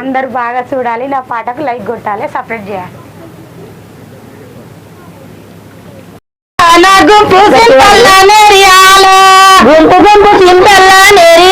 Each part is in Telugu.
అందరు బాగా చూడాలి నా పాటకు లైక్ కొట్టాలి సపరేట్ చేయాలి. గుంపు గుంపు చింతల్లా గుంపు గుంపు చింతల్లా నేరి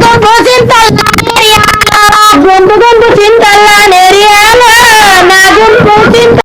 compositor la banda